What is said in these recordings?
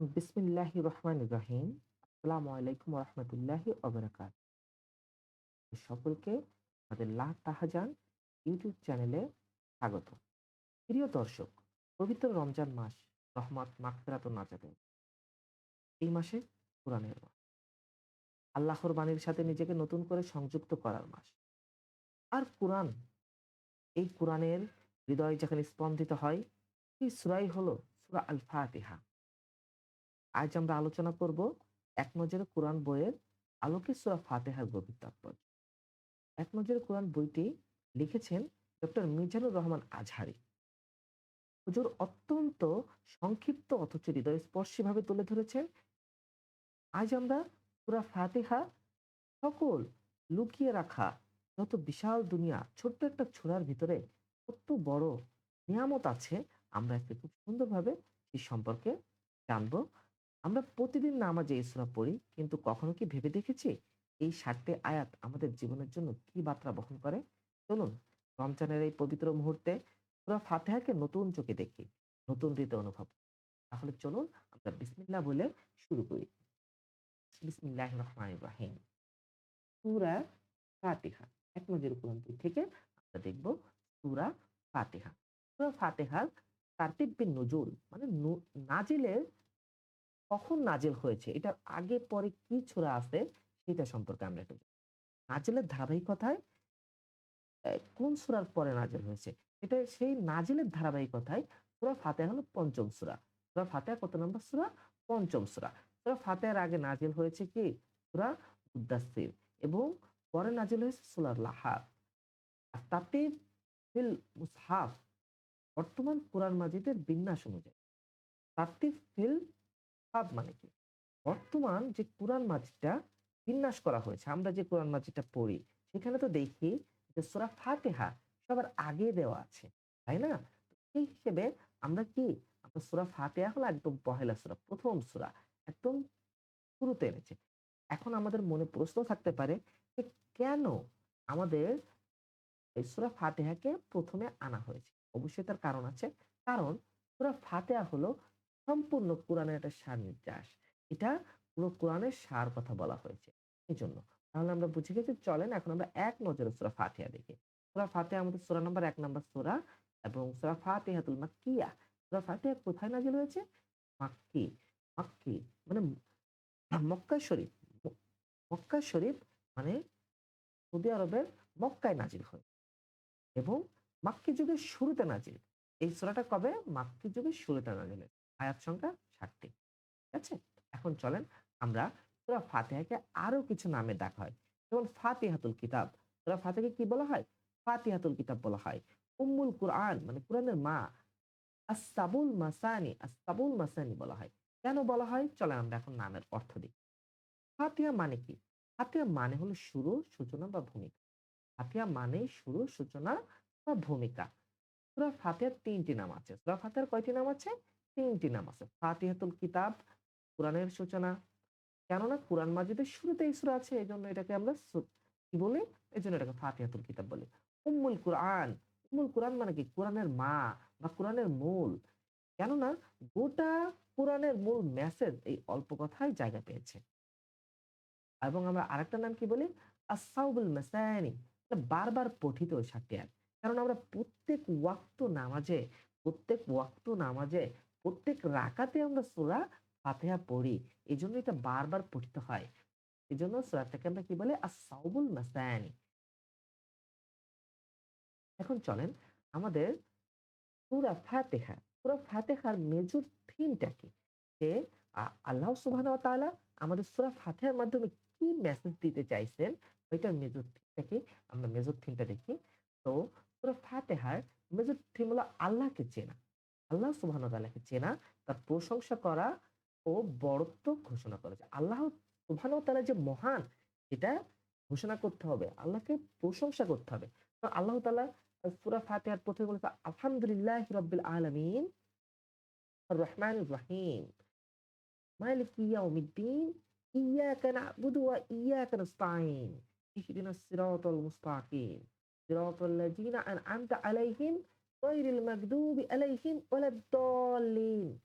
বিসমিল্লাহ রহমান রাহিম। আসসালামু আলাইকুম রহমতুল্লাহি অবরাকাত সকলকে আমাদের লা তাহাজান ইউটিউব চ্যানেলে স্বাগত। প্রিয় দর্শক, পবিত্র রমজান মাস রহমত মাকফেরাত নাজাতে এই মাসে কোরআনের মাস। আল্লাহর বাণীর সাথে নিজেকে নতুন করে সংযুক্ত করার মাস। আর কোরআন, এই কোরআনের হৃদয় যেখানে স্পন্দিত হয় এই সুরাই হলো সুরা আল ফাতিহা আজ আমরা আলোচনা করব এক নজরে কোরআন বইয়ের আলোকে সুরা ফাতেহার গভীর তাৎপর্য। এক নজরে কোরআন বইটি লিখেছেন ডক্টর মিজানুর রহমান আজহারি। হুজুর অত্যন্ত সংক্ষিপ্ত অথচ স্পর্শীভাবে তুলে ধরেছেন। আজ আমরা পুরা ফাতেহা সকল লুকিয়ে রাখা যত বিশাল দুনিয়া, ছোট্ট একটা ছোড়ার ভিতরে কত বড় নিয়ামত আছে, আমরা আজকে খুব সুন্দরভাবে সেই সম্পর্কে জানব। আমরা প্রতিদিন নামাজে ইসরা পড়ি, কিন্তু কখনো কি ভেবে দেখেছি এই ষাটটি আয়াত আমাদের জীবনের জন্য কি বার্তা বহন করে? চলুন, রমজানের এই পবিত্র মুহূর্তে পুরো ফাতেহাকে নতুন চোখে দেখি, নতুন রীতি অনুভব তাহলে চলুন, আমরা বিসমিল্লা বলে শুরু করি। বিসমিল্লাহ রহমান রাহিম। সুরা ফাতেহা, এক নজর কোরআন থেকে আমরা দেখব সুরা ফাতেহা। সুরা ফাতেহার তারতিব বিন নজুল মানে নাজিলের কখন নাজেল হয়েছে এটার আগে, পরে কি ছোড়া আছে সেটা সম্পর্কে আমরা একটু নাজেলের ধারাবাহিকতায় কোন সুরার পরে নাজেল হয়েছে? এটা সেই নাজেলের ধারাবাহিকতায় সুরা ফাতেহা হলো পঞ্চম সুরা। সুরা ফাতেহা কত নম্বর সুরা? পঞ্চম সুরা। সুরা ফাতেহার আগে নাজেল হয়েছে কি? সুরা উদ্দাসির এবং পরে নাজেল হয়েছে সুরার লাহাব। আর তাতে ফিল মুসহাফ বর্তমান কোরআন মাজিদের বিন্যাস অনুযায়ী। তাত্তিফ ফিল ফাদ মানে কি? বর্তমান যে কোরআন মাজিদটা বিন্যাস করা হয়েছে, আমরা যে কোরআন মাজিদটা পড়ি, সেখানে তো দেখি যে সোরা ফাতেহা সবার আগে দেওয়া আছে, তাই না? সেই হিসেবে আমরা কি, আমরা সোরা ফাতেহা হলো একদম পহেলা সোরা, প্রথম সোরা, একদম শুরুতে এনেছে। এখন আমাদের মনে প্রশ্ন থাকতে পারে যে কেন আমাদের এই সুরা ফাতেহাকে প্রথমে আনা হয়েছে? অবশ্যই তার কারণ আছে। কারণ সুরা ফাতেহা হলো সম্পূর্ণ কোরআনের একটা সার নির্যাস এটা পুরো কোরআনের সার কথা বলা হয়েছে। এই জন্য তাহলে আমরা বুঝে গেছি, চলেন এখন আমরা এক নজরে সুরা ফাতিহা দেখি। সুরা ফাতিহা আমাদের সুরা নাম্বার এক নাম্বার সুরা এবং সুরা ফাতিহাতুল মাক্কিয়া। সুরা ফাতিহা কোথায় নাজিল হয়েছে? মাক্কি। মাক্কি মানে মক্কা শরীফ। মক্কা শরীফ মানে সৌদি আরবের মক্কায় নাজিল হয় এবং মাক্কি যুগের শুরুতে নাজিল। এই সুরাটা কবে? মাক্কি যুগের শুরুতে নাজিল আয়াত সংখ্যা ষাটটি। ঠিক আছে? এখন চলেন আমরা সুরা ফাতেহাকে আরও কিছু নামে দেখা হয়। যেমন ফাতিহাতুল কিতাব। সুরা ফাতেহাকে কি বলা হয়? ফাতিহাতুল কিতাব বলা হয়। উম্মুল কুরআন মানে কোরআনের মা। আসাবুল মাসানি আসাবুল মাসানি বলা হয়। কেন বলা হয়? চলেন আমরা এখন নামের অর্থ দিই ফাতিহা মানে কি? ফাতিহা মানে হলো শুরু, সূচনা বা ভূমিকা। ফাতিহা মানে শুরু, সূচনা বা ভূমিকা। সুরা ফাতিহার তিনটি নাম আছে। সুরা ফাতিহার কয়টি নাম আছে? তিনটি নাম আছে ফাতিহাতুল কিতাব, কোরআনের সূচনা। কেননা কোরআন মাজিদের শুরুতে ইসরা আছে এই জন্য এটাকে আমরা কি বলি? এই জন্য এটাকে ফাতিহাতুল কিতাব বলি। উম্মুল কোরআন উম্মুল কোরআন মানে কি? কোরআনের মা বা কোরআনের মূল। কেননা গোটা কোরআনের মূল মেসেজ এই অল্প কথায় জায়গা পেয়েছে। এবং আমরা আরেকটা নাম কি বলি? আসাউবুল মেসানি বারবার পঠিত ওই সাতটি কারণ আমরা প্রত্যেক ওয়াক্ত নামাজে, প্রত্যেক ওয়াক্ত নামাজে প্রত্যেক রাকাতে আমরা সুরা ফাতেহা পড়ি। এই জন্য এটা বারবার পড়তে হয়। এই জন্য সুরাটাকে আমরা কি বলে? আসাউবুল মাসানি। এখন চলেন আমাদের সুরা ফাতেহা। সুরা ফাতেহার মেজর থিমটা কি? যে আল্লাহ সুবাহ তাআলা আমাদের সুরা ফাতেহার মাধ্যমে কি মেসেজ দিতে চাইছেন, ওইটার মেজর থিমটা কি? আমরা মেজর থিমটা দেখি। তো, সুরা ফাতেহার মেজর থিম হলো আল্লাহকে চেনা। আল্লাহ সুবাহ তাআলাকে চেনা, তার প্রশংসা করা ও বড়ত্ব ঘোষণা করেছে। আল্লাহ সুবাহ তাআলা যে মহান, এটা ঘোষণা করতে হবে, আল্লাহকে প্রশংসা করতে হবে। আল্লাহ তাআলা সূরা ফাতিহার প্রথমে বলেছে, আলহামদুলিল্লাহ রাব্বিল আলামিন রহমান রহিম, মালিক ইয়াউমিদ্দিন ইয়াকা না'বুদু ওয়া ইয়াকা নাস্তাঈন, ইহদিনাস সিরাতাল মুস্তাকিম, সিরাতাল লাযিনা আন'আমতা আলাইহিম গায়রিল মাগদুবি আলাইহিম ওয়ালাদ-দাল্লিন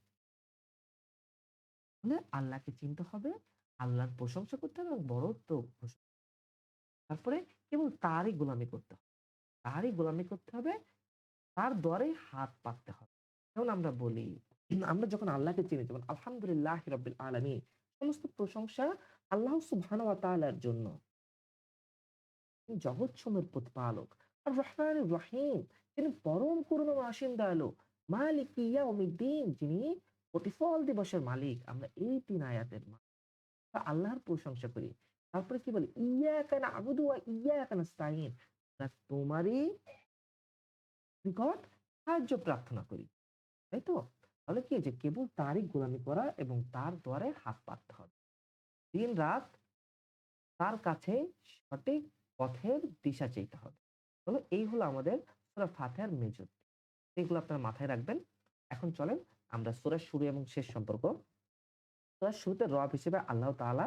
তাহলে আল্লাহকে চিনতে হবে, আল্লাহর প্রশংসা করতে হবে এবং বড়ত্ব তারপরে কেবল তারই গোলামি করতে হবে। তারই গোলামি করতে হবে, তার দ্বারাই হাত পাততে হবে। যেমন আমরা বলি, আমরা যখন আল্লাহকে চিনি যেমন আলহামদুলিল্লাহি রাব্বিল আলামিন সমস্ত প্রশংসা আল্লাহ সুবহানাহু ওয়া তাআলার জন্য। তিনি জগৎসমূহের প্রতিপালক। আর রহমানুর রহিম তিনি পরম অসীম দয়ালু। মালিক ইয়াউমিদ্দিন, যিনি প্রতিফল দিবসের মালিক। আমরা এই ৩ আয়াতের আল্লাহর প্রশংসা করি। তারপরে কি বলি? ইয়াকা না'বুদু ওয়া ইয়াকা নাস্তাইন। আমরা তোমারই নিকট সাহায্য প্রার্থনা করি। তাই তো? তাহলে কি যে কেবল তারই গোলামি করা এবং তার দ্বারে হাত পাততে হবে। দিন-রাত তার কাছে সঠিক পথের দিশা চাইতে হবে। তাহলে এই হলো আমাদের সূরা ফাতিহার মেজর। এগুলো আপনারা মাথায় রাখবেন। এখন চলেন আমরা সূরার শুরু এবং শেষ সম্পর্ক সূরার শুরুতে রব হিসেবে আল্লাহ তাআলা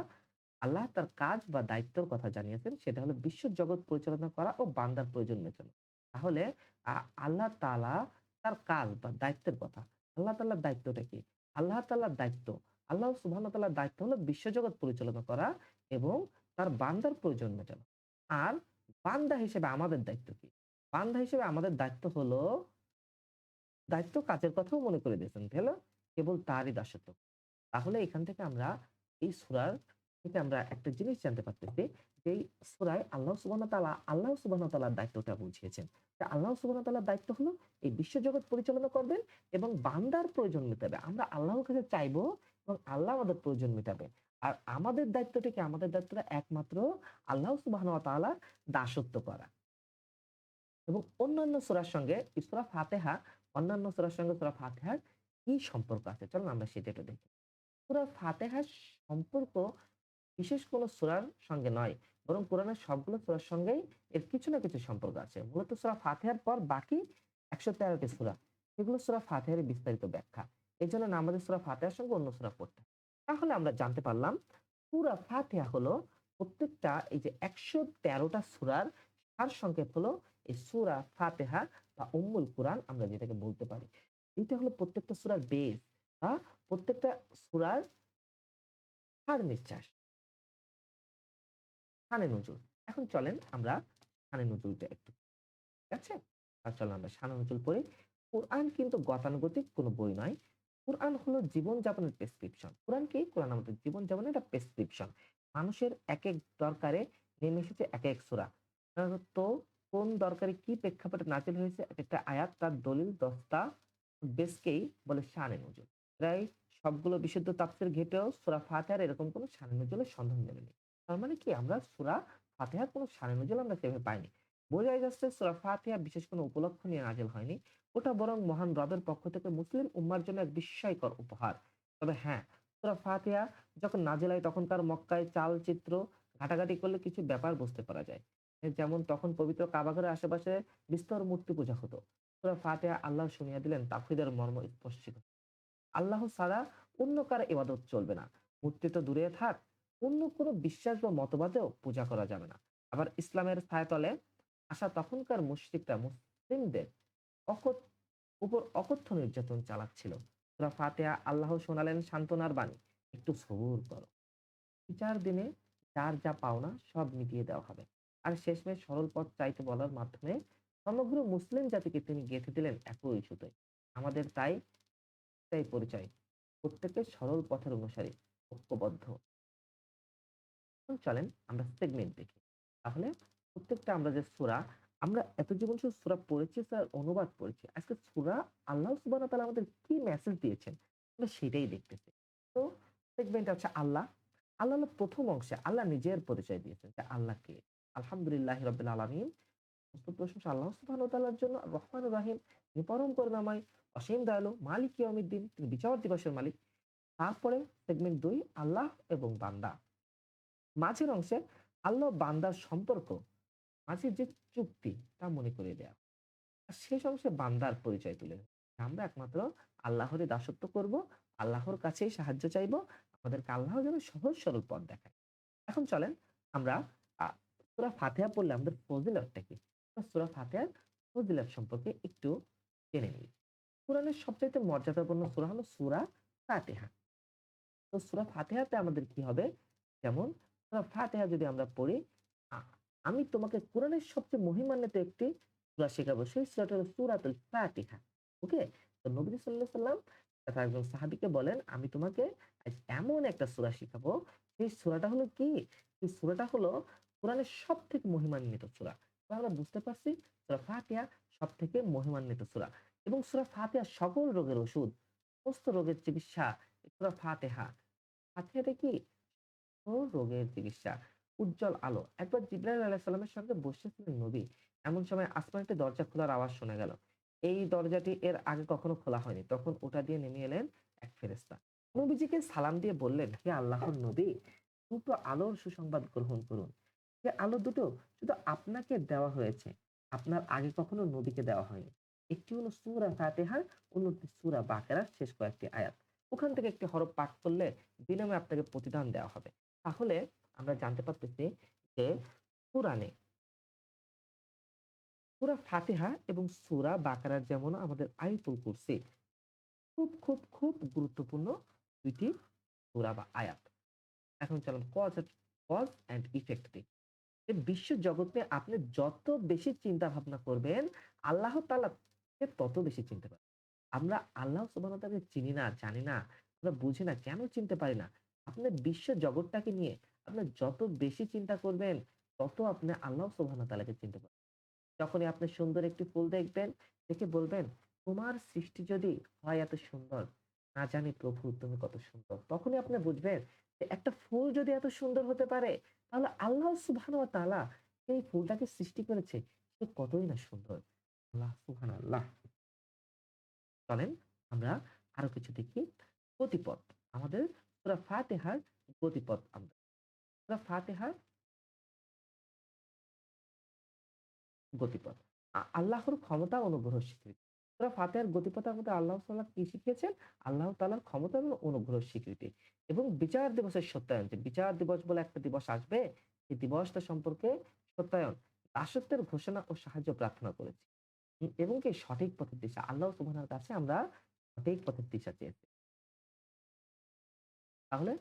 আল্লাহ তার কাজ বা দায়িত্বের কথা জানিয়েছেন। সেটা হলো বিশ্ব জগৎ পরিচালনা করা ও বান্দার প্রয়োজন মেটানো। তাহলে আল্লাহ তাআলা তার কাজ বা দায়িত্বের কথা। আল্লাহ তাআলার দায়িত্বটা কি? আল্লাহ তাআলার দায়িত্ব, আল্লাহ ওয়া তাআলার দায়িত্ব হলো বিশ্বজগৎ পরিচালনা করা এবং তার বান্দার প্রয়োজন মেটানো। আর বান্দা হিসেবে আমাদের দায়িত্ব কি? বান্দা হিসেবে আমাদের দায়িত্ব হলো দায়িত্ব কাজের কথাও মনে করে দিয়েছেন। হলো কেবল তারই দাসত্ব। তাহলে এখান থেকে আমরা এই সুরার থেকে আমরা একটা জিনিস জানতে পারতেছি যে সূরায় আল্লাহ সুবহানাহু ওয়া তাআলা, আল্লাহ সুবহানাহু ওয়া তাআলার দায়িত্বটা বুঝিয়েছেন। আল্লাহ সুবহানাহু ওয়া তাআলার দায়িত্ব হলো এই বিশ্বজগৎ পরিচালনা করবেন এবং বান্দার প্রয়োজন মেটাবে। আমরা আল্লাহর কাছে চাইব এবং আল্লাহ আমাদের প্রয়োজন মেটাবে। আর আমাদের দায়িত্বটা কি? আমাদের দায়িত্বটা একমাত্র আল্লাহ ওয়া তাআলার দাসত্ব করা। এবং অন্যান্য সূরার সঙ্গে এই সূরা ফাতিহা, অন্যান্য সূরার সঙ্গে সূরা ফাতিহার কি সম্পর্ক আছে? চলুন আমরা সেটা একটু দেখি। সূরা ফাতিহার সম্পর্ক বিশেষ কোন সূরার সঙ্গে নয়। বরং কোরআনের সবগুলো সূরার সঙ্গেই এর কিছু না কিছু সম্পর্ক আছে। মূলত সূরা ফাতিহার পর বাকি ১১৩ টি সূরা। সেগুলো সূরা ফাতিহার বিস্তারিত ব্যাখ্যা। এজন্য না আমাদের সূরা ফাতিহার সঙ্গে অন্য সূরা পড়তে তাহলে আমরা জানতে পারলাম, সূরা ফাতিহা হলো প্রত্যেকটা এই যে ১১৩ টা সূরার সংক্ষেপ হলো এই সূরা ফাতিহা বা উম্মুল কুরআন আমরা যেটাকে বলতে পারি। এটা হলো প্রত্যেকটা সূরার বেস বা প্রত্যেকটা সূরার সার নিঃশ্বাস। শানে নজুল। এখন চলেন আমরা শানে নজুলটা একটু ঠিক আছে? আর চলেন আমরা শানে নজুল পড়ি। কোরআন কিন্তু গতানুগতিক কোনো বই নয়। কোরআন হলো জীবনযাপনের প্রেসক্রিপশন। কোরআন কি? কোরআন আমাদের জীবনযাপনের একটা প্রেসক্রিপশন। মানুষের এক এক দরকারে নেমে এসেছে এক এক সূরা। তো কোন দরকারে কি প্রেক্ষাপটে নাযিল হয়েছে একেকটা আয়াত তার দলিল দস্তা বেসকেই বলে শানে নজুল। প্রায় সবগুলো বিশুদ্ধ তাফসীর ঘেঁটেও সূরা ফাতিহার এরকম কোনো শানে নজুলের সন্ধান মেলেনি। তার মানে কি? আমরা সূরা ফাতিহার কোনো শানে নজুল আমরা সেভাবে পাইনি। বোঝাই যাচ্ছে সূরা ফাতেহা বিশেষ কোনো উপলক্ষ নিয়ে নাযিল হয়নি। ওটা বরং মহান রবের পক্ষ থেকে মুসলিম উম্মার জন্য এক বিস্ময়কর উপহার। তবে হ্যাঁ, সূরা ফাতিহা যখন নাযিল হয় তখন তখনকার মক্কায় চালচিত্র ঘাটাঘাটি করলে কিছু ব্যাপার বুঝতে পারা যায়। যেমন তখন পবিত্র কাবাঘরের আশেপাশে বিস্তর মূর্তি পূজা হতো। সূরা ফাতিহা আল্লাহ শুনিয়ে দিলেন তাওহীদের মর্ম স্পষ্ট আল্লাহ ছাড়া অন্য কারও ইবাদত চলবে না। মূর্তি তো দূরে থাক, অন্য কোনো বিশ্বাস বা মতবাদেও পূজা করা যাবে না। আবার ইসলামের ছায়াতলে আসা তখনকার মুশরিকরা মুসলিমদের অকথ্য উপর অকথ্য নির্যাতন চালাচ্ছিল। সূরা ফাতিহা আল্লাহ শোনালেন সান্ত্বনার বাণী। একটু সবুর করো। বিচার দিনে যার যা পাওনা সব মিটিয়ে দেওয়া হবে। আর শেষমেশ সরল পথ চাইতে বলার মাধ্যমে সমগ্র মুসলিম জাতিকে তিনি গেঁথে দিলেন একই সুতোয়। আমাদের তাই এটাই পরিচয়। প্রত্যেকের সরল পথের অনুসারী, ঐক্যবদ্ধ। চলেন আমরা সেগমেন্ট দেখি। তাহলে প্রত্যেকটা আমরা যে সূরা আমরা এত জীবন শুধু সূরা পড়েছি স্যার অনুবাদ পড়েছি। আজকে সূরা আল্লাহ সুবহানাহু ওয়া তাআলা আমাদের কি মেসেজ দিয়েছেন আমরা সেটাই দেখতেছি। তো সেগমেন্ট আছে আল্লাহ। আল্লাহ ১ম অংশে আল্লাহ নিজের পরিচয় দিয়েছেন যে আল্লাহ কে? আলহামদুলিল্লাহি রাব্বিল আলামিন। সমস্ত প্রশংসা আল্লাহ ওয়া জন্য রহমানুর রহিম তিনি পরম করুণাময়, অসীম দয়ালু, মালিক ইয়াউমিদ্দিন তিনি বিচার দিবসের মালিক। তারপরে সেগমেন্ট ২ আল্লাহ এবং বান্দা। মাঝের অংশে আল্লাহ বান্দার সম্পর্ক মাঝে যে চুক্তি তা মনে করিয়ে দেয়া। আর শেষ অংশে বান্দার পরিচয় তুলে। আমরা একমাত্র আল্লাহরই দাসত্ব করব, আল্লাহর কাছেই সাহায্য চাইব। আমাদেরকে আল্লাহ যেন সহজ সরল পথ দেখায়। এখন চলেন আমরা সূরা ফাতিহা পড়লে আমাদের ফজিলতটা কি? সূরা ফাতিহার ফজিলত সম্পর্কে একটু জেনে নিই। কোরআনের সবচাইতে মর্যাদাপূর্ণ সূরা হলো সূরা ফাতিহা। তো সূরা ফাতিহাতে আমাদের কি হবে? যেমন সূরা ফাতিহা যদি আমরা পড়ি, আমি তোমাকে কোরআনের সবচেয়ে মহিমান্বিত একটি সূরা শেখাবো। সেই সূরাটা হলো সূরাতুল ফাতিহা। ওকে? তো নবী সাল্লাল্লাহু আলাইহি ওয়াসাল্লাম তথা একজন সাহাবীকে বলেন, "আমি তোমাকে আজ এমন একটা সূরা শিখাবো, সেই সূরাটা হলো কি? সেই সূরাটা হলো কোরআনের সব থেকে মহিমান্বিত সূরা।" আমরা বুঝতে পারছি সূরা ফাতিহা সবথেকে মহিমান্বিত সূরা এবং সূরা ফাতিহা সকল রোগের ওষুধ, সমস্ত রোগের চিকিৎসা সূরা ফাতিহা। ফাতিহাটা কি? রোগের চিকিৎসা, উজ্জ্বল আলো। একবার জিবরাইল আলাইহিস সালামের সঙ্গে বসেছিলেন নবী। এমন সময় আসমানে একটি দরজা খোলার আওয়াজ শোনা গেল। এই দরজাটি এর আগে কখনো খোলা হয়নি। তখন ওটা দিয়ে নেমে এলেন এক ফেরেস্তা নবীজিকে সালাম দিয়ে বললেন, "হে আল্লাহর নবী, দুটো আলোর সুসংবাদ গ্রহণ করুন। যে আলো দুটো শুধু আপনাকে দেওয়া হয়েছে। আপনার আগে কখনো নবীকে দেওয়া হয়নি। একটি হলো সূরা ফাতিহা, অন্যটি সূরা বাকারার শেষ কয়েকটি আয়াত। ওখান থেকে একটি হরফ পাঠ করলে বিনিময়ে আপনাকে প্রতিদান দেওয়া হবে।" তাহলে আমরা জানতে পারতেছি যে কোরআনে সূরা ফাতিহা এবং সূরা বাকারার যেমন আমাদের আয়াতুল কুরসি খুব, খুব, খুব গুরুত্বপূর্ণ ২ টি সূরা বা আয়াত। এখন চলুন কজ কজ অ্যান্ড ইফেক্ট দেখি। বিশ্ব জগতে আপনি যত বেশি চিন্তা ভাবনা করবেন, আল্লাহ তাআলা কে তত বেশি চিনতে পারবেন। আমরা আল্লাহ ওয়া চিনি না, জানি না, আমরা বুঝি না, কেন চিনতে পারি না? আপনি বিশ্ব জগৎটাকে নিয়ে আপনি যত বেশি চিন্তা করবেন, তত আপনি আল্লাহ সুবহানাহু ওয়া তাআলাকে চিনতে পারবেন। যখনই আপনি সুন্দর একটি ফুল দেখবেন, দেখে বলবেন, "তোমার সৃষ্টি যদি হয় এত সুন্দর, না জানি প্রভু তুমি কত সুন্দর।" তখনই আপনি বুঝবেন যে একটা ফুল যদি এত সুন্দর হতে পারে, তাহলে আল্লাহ সুবহানাহু ওয়া তাআলা সেই ফুলটাকে সৃষ্টি করেছে, সে কতই না সুন্দর। আল্লাহ সুবহানাল্লাহ। চলেন আমরা আরও কিছু দেখি। গতিপথ। আমাদের সূরা ফাতিহার গতিপথ আমরা। সূরা ফাতিহার গতিপথ। আল্লাহর ক্ষমতা অনুগ্রহ স্বীকৃতি। সূরা ফাতিহার গতিপথের মধ্যে আল্লাহ তাআলা কি শিখিয়েছেন? আল্লাহ তাআলার ক্ষমতা এবং অনুগ্রহ স্বীকৃতি এবং বিচার দিবসের সত্যায়ন। যে বিচার দিবস বলে একটা দিবস আসবে, সেই দিবসটা সম্পর্কে সত্যায়ন, দাসত্বের ঘোষণা ও সাহায্য প্রার্থনা করেছি। এবং কি সঠিক পথের দিশা। আল্লাহ সুবহানাহু কাছে আমরা সঠিক পথের দিশা চেয়েছি। তাহলে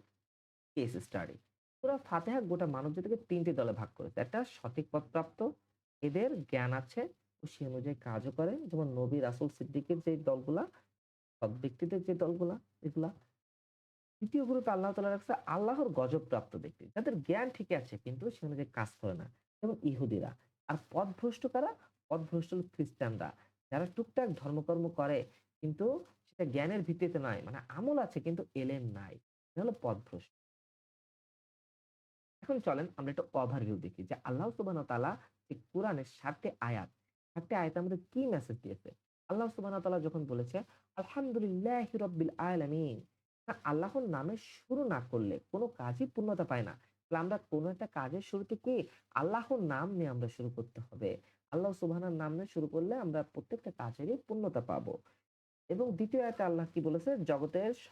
কেস স্টাডি। সূরা ফাতিহা গোটা মানবজাতিকে ৩ তিনটি দলে ভাগ করেছে। একটা সঠিক পথপ্রাপ্ত, এদের জ্ঞান আছে সে অনুযায়ী কাজও করে। যেমন নবী, রাসুল সিদ্দিকের যে দলগুলা, সৎ ব্যক্তিদের যে দলগুলা, এগুলা। ২য় গ্রুপে আল্লাহ তালা রাখছে আল্লাহর গজবপ্রাপ্ত ব্যক্তি। যাদের জ্ঞান ঠিকই আছে কিন্তু সে অনুযায়ী কাজ করে না। যেমন ইহুদিরা। আর পথভ্রষ্ট কারা? পথভ্রষ্ট খ্রিস্টানরা। যারা টুকটাক ধর্মকর্ম করে কিন্তু সেটা জ্ঞানের ভিত্তিতে নয়। মানে আমল আছে কিন্তু এলেম নাই। হলো পথভ্রষ্ট। এখন চলেন আমরা একটা ওভারভিউ দেখি যে আল্লাহ ওয়া তাআলা এই কোরআনের ৭ টি আয়াত, ৭ টি আয়াতে আমাদের কি মেসেজ দিয়েছে? আল্লাহ সুবহানাহু ওয়া তাআলা যখন বলেছে, "আলহামদুলিল্লাহি রাব্বিল আলামিন।" আল্লাহর নামে শুরু না করলে কোন কাজই পূর্ণতা পায় না। তাহলে আমরা কোন একটা কাজের শুরুতে কি আল্লাহর নাম নিয়ে আমরা শুরু করতে হবে। আল্লাহ সুবহানার নাম নিয়ে শুরু করলে আমরা প্রত্যেকটা কাজেরই পূর্ণতা পাবো। এবং ২য় আয়াতে আল্লাহ কি বলেছে? জগতের স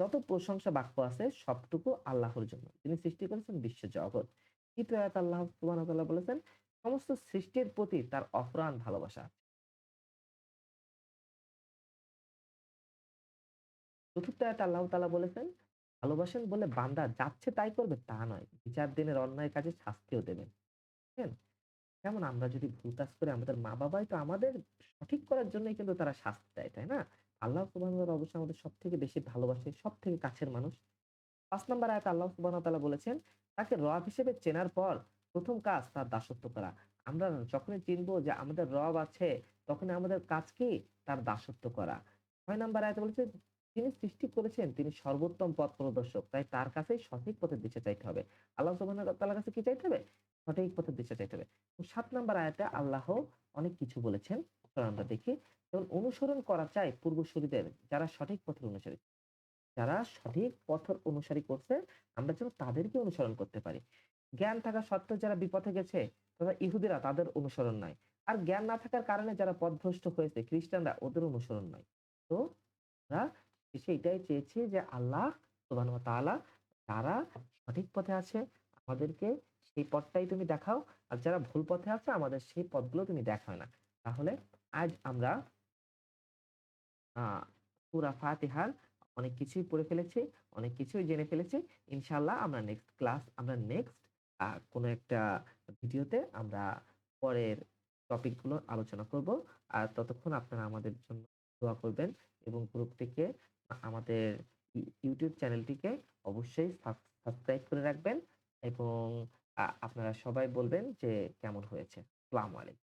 যত প্রশংসা বাক্য আছে সবটুকু আল্লাহর জন্য। তিনি সৃষ্টি করেছেন বিশ্ব জগৎ ৩য় আয়াতে আল্লাহ তাআলা বলেছেন, সমস্ত সৃষ্টির প্রতি তার অফুরান ভালোবাসা। ৪র্থ আয়াতে আল্লাহ তাআলা বলেছেন, ভালোবাসেন বলে বান্দা যাচ্ছে তাই করবে তা নয়। বিচার দিনের অন্যায় কাজে শাস্তিও দেবেন। বুঝছেন? যেমন আমরা যদি ভুল কাজ করি আমাদের মা-বাবাই তো আমাদের সঠিক করার জন্যই কিন্তু তারা শাস্তি দেয়, তাই না? আল্লাহ তাআলা অবশ্যই আমাদের সবথেকে বেশি ভালোবাসে, সব থেকে কাছের মানুষ। পাঁচ নাম্বার আয়াতে আল্লাহ সুবহানাহু ওয়া তাআলা বলেছেন, তাকে রব হিসেবে চেনার পর ১ম কাজ তার দাসত্ব করা। আমরা যখনই চিনবো যে আমাদের রব আছে, তখনই আমাদের কাজ কি? তার দাসত্ব করা। ৬ নাম্বার আয়াতে বলেছে, তিনি সৃষ্টি করেছেন, তিনি সর্বোত্তম পথ প্রদর্শক। তাই তার কাছেই সঠিক পথের দিশা চাইতে হবে। আল্লাহ তাআলার কাছে কি চাইতে হবে? সঠিক পথের দিশা চাইতে হবে। ৭ নাম্বার আয়াতে আল্লাহ অনেক কিছু বলেছেন। আমরা দেখি। যেমন অনুসরণ করা চাই পূর্বসূরীদের যারা সঠিক পথের অনুসারী। যারা সঠিক পথের অনুসারী করছে, আমরা যেন তাদেরকে অনুসরণ করতে পারি। জ্ঞান থাকা সত্ত্বেও যারা বিপথে গেছে, তথা ইহুদিরা তাদের অনুসরণ নাই। আর জ্ঞান না থাকার কারণে যারা পথভ্রষ্ট হয়েছে, খ্রিস্টানরা ওদের অনুসরণ নাই। তো শেষে এটাই চেয়েছি যে আল্লাহ তাআলা যারা সঠিক পথে আছে, আমাদেরকে সেই পথটাই তুমি দেখাও। আর যারা ভুল পথে আছে আমাদের সেই পথগুলো তুমি দেখাও না। তাহলে আজ আমরা সূরা ফাতিহার অনেক কিছুই পড়ে ফেলেছি, অনেক কিছুই জেনে ফেলেছি। ইনশাল্লাহ আমরা নেক্সট ক্লাস আমরা নেক্সট কোনো একটা ভিডিওতে আমরা পরের টপিকগুলো আলোচনা করব। আর ততক্ষণ আপনারা আমাদের জন্য দোয়া করবেন এবং গ্রুপ থেকে আমাদের ইউটিউব চ্যানেলটিকে অবশ্যই সাবস্ক্রাইব করে রাখবেন এবং আপনারা সবাই বলবেন যে কেমন হয়েছে। আসসালামু আলাইকুম।